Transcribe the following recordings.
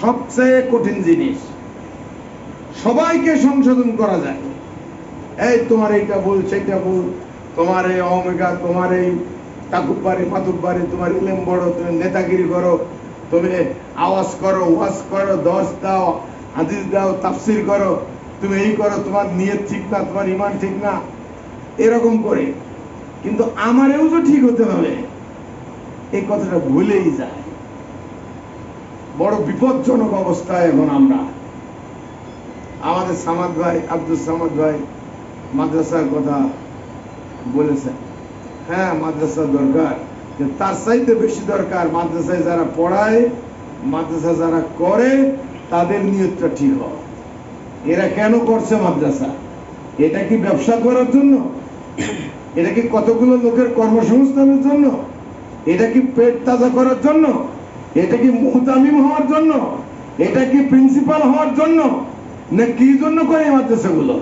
সবচেয়ে কঠিন জিনিস। সবাইকে সংশোধন করা যায়। এই তোমার এইটা বল সেইটা বল তোমার এই অমেগা, তোমার এই টাকুপারে পাতুপারে তোমার ইলেম বড় তুমি নেতাগিরি করো, তুমি আওয়াজ করো, ওয়াজ করো দশ দাও, হাদিস দাও, তাফসির করো, তুমি এই করো, তোমার নিয়ত ঠিক না, তোমার ইমান ঠিক না, এরকম করে। কিন্তু আমারেও তো ঠিক হতে হবে। এই কথাটা ভুলেই যায়। বড় বিপজ্জনক অবস্থায় এখন আমরা। আমাদের সামাদ ভাই, আব্দুল সামাদ ভাই মাদ্রাসার কথা বলেছেন। হ্যাঁ মাদ্রাসা দরকার। তার চাইতে বেশি দরকার মাদ্রাসায় যারা পড়ায়, মাদ্রাসা যারা করে, তাদের নিয়তটা ঠিক হয়। এরা কেন করছে মাদ্রাসা? এটা কি ব্যবসা করার জন্য? এটা কি কতগুলো লোকের কর্মসংস্থানের জন্য? এটা কি পেট তাজা করার জন্য? এটা কি মুহতামিম হওয়ার জন্য? এটা কি প্রিন্সিপাল হওয়ার জন্য? না কি জন্য করে মাদ্রাসাগুলো?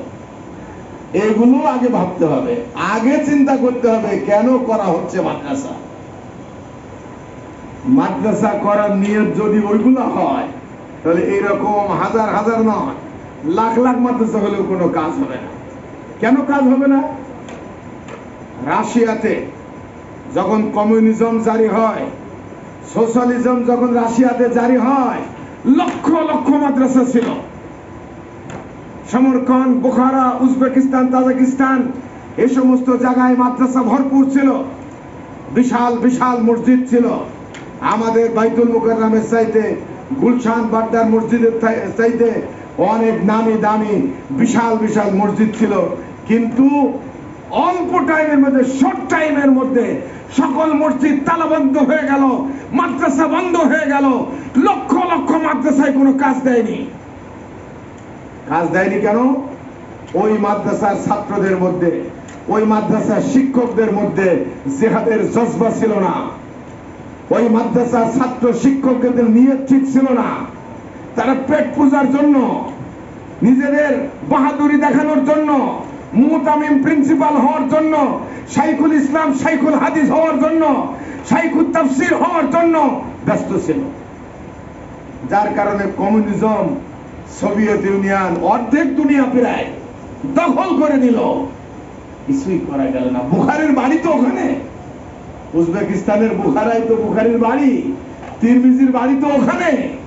এগুলো আগে ভাবতে হবে। আগে চিন্তা করতে হবে, কেন করা হচ্ছে মাদ্রাসা? মাদ্রাসা করার নিয়ত যদি ওইগুলো হয়, তাহলে এইরকম হাজার হাজার নয়, লাখ লাখ মাদ্রাসা হলেও কোনো কাজ হবে না। কেন কাজ হবে না? রাশিয়াতে যখন কমিউনিজম জারি হয় সোশ্যালিজম যখন রাশিয়াতে জারি হয়, লক্ষ লক্ষ মাদ্রাসা ছিল। সমরকন্দ, বুখারা, উজবেকিস্তান, তাজিকিস্তান এই সমস্ত জায়গায় মাদ্রাসা ভরপুর ছিল। বিশাল বিশাল মসজিদ ছিল। আমাদের বাইতুল মুকাররমের চাইতে গুলশান, বাড্ডার মসজিদের চাইতে অনেক নামি দামি, বিশাল বিশাল মসজিদ ছিল। কিন্তু অল্প টাইমের মধ্যে শর্ট টাইমের মধ্যে সকল মসজিদ তালাবন্ধ হয়ে গেল, মাদ্রাসা বন্ধ হয়ে গেল। লক্ষ লক্ষ মাদ্রাসায় কোনো কাজ দেয়নি। কাজ দেয়নি কেন? ওই মাদ্রাসার ছাত্রদের মধ্যে, ওই মাদ্রাসার শিক্ষকদের মধ্যে জেহাদের জজবা ছিল না। ওই মাদ্রাসার ছাত্র শিক্ষকদের নিয়ে ঠিক ছিল না। তারা পেট পূজার জন্য, নিজেদের বাহাদুরি দেখানোর জন্য মুতামিম প্রিন্সিপাল হওয়ার জন্য, শাইখুল ইসলাম, শাইখুল হাদিস হওয়ার জন্য, শাইখুল তাফসির হওয়ার জন্য ব্যস্ত ছিল। যার কারণে কমিউনিজম, সোভিয়েত ইউনিয়ন অর্ধেক দুনিয়া প্রায় দখল করে নিল। কিছুই করা গেল না। বুখারের বাড়ি তো ওখানে। উজবেকিস্তানের বুখারাই তো বুখারির বাড়ি, তিরমিজির বাড়ি তো ওখানে।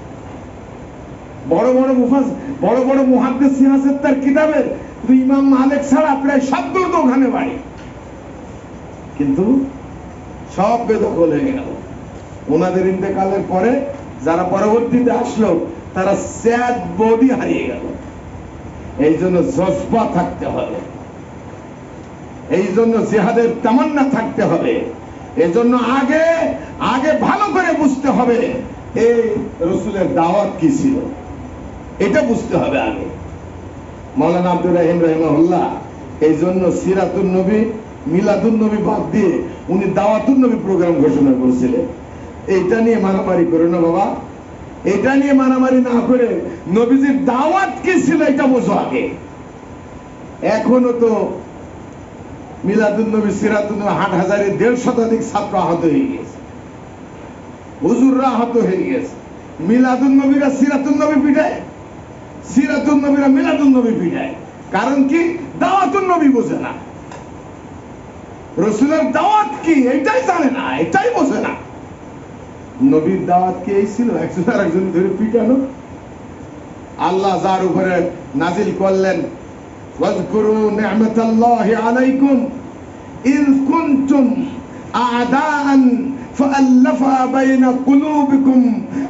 বড় বড় মুফাস বড় বড় তার কিতাবের ইমাম মালিক ছাড়া প্রায় ওখানে বাড়ি কিন্তু সব বেদখল হয়ে গেল। ওনাদের ইন্তেকালের পরে যারা পরবর্তীতে আসলো, তারা স্যাদ বডি হারিয়ে গেল। এই জন্য জজবা থাকতে হবে। এই জন্য জেহাদের তামান্না থাকতে হবে। এজন্য আগে আগে ভালো করে বুঝতে হবে, এই রসুলের দাওয়াত কি ছিল? এটা বুঝতে হবে আগে। মৌলানা আব্দুর রাহিম রহমাহুল্লাহ, এই জন্য সিরাতুল নবী মিলাদুল নবী বাদ দিয়ে উনি দাওয়াতুল নবী প্রোগ্রাম ঘোষণা করেছিলেন। এইটা নিয়ে মারামারি করো না বাবা। এটা নিয়ে মারামারি না করে নবীজির দাওয়াত কি ছিল এটা বোঝো আগে। এখনও তো মিলাদুল নবী সিরাতুল নবী হাট হাজারে দেড় শতাধিক ছাত্র আহত হয়ে গেছে হুজুররা আহত হয়ে গেছে মিলাদুল নবীরা সিরাতুল নবী পিঠায় সিরাতুল নবীরা মিলাদুল নবী পিঠায় কারণ কি দাওয়াতুল নবী বোঝে না রসুলের দাওয়াত কি এটাই জানে না এটাই বোঝে না নবীর দাওয়াত কি এই ছিল একজন আর একজন ধরে পিটানো আল্লাহ যার উপরে নাজিল করলেন واذكروا نعمة الله عليكم إذ كنتم أعداء فألف بين قلوبكم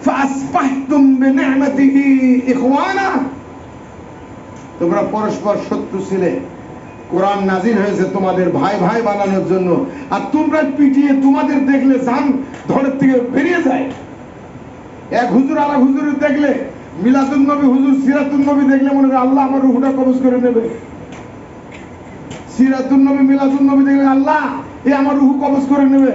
فأصبحتم بنعمته إخوانا তোমরা পরস্পর শত্রু ছিলে কোরআন নাজির হয়েছে তোমাদের ভাই ভাই বানানোর জন্য আর তোমরা পিটিয়ে তোমাদের দেখলে জান ধরের থেকে বেরিয়ে যায় এক হুজুর আর এক হুজুরের দেখলে মিলাদুল নবী হুজুর সিরাতুল নবী দেখলে মনে হয় আল্লাহ আমার রুহটা কবজ করে নেবে সিরাতুল নবী মিলাদুল নবী দেখলে আল্লাহ এ আমার রুহু কবজ করে নেবে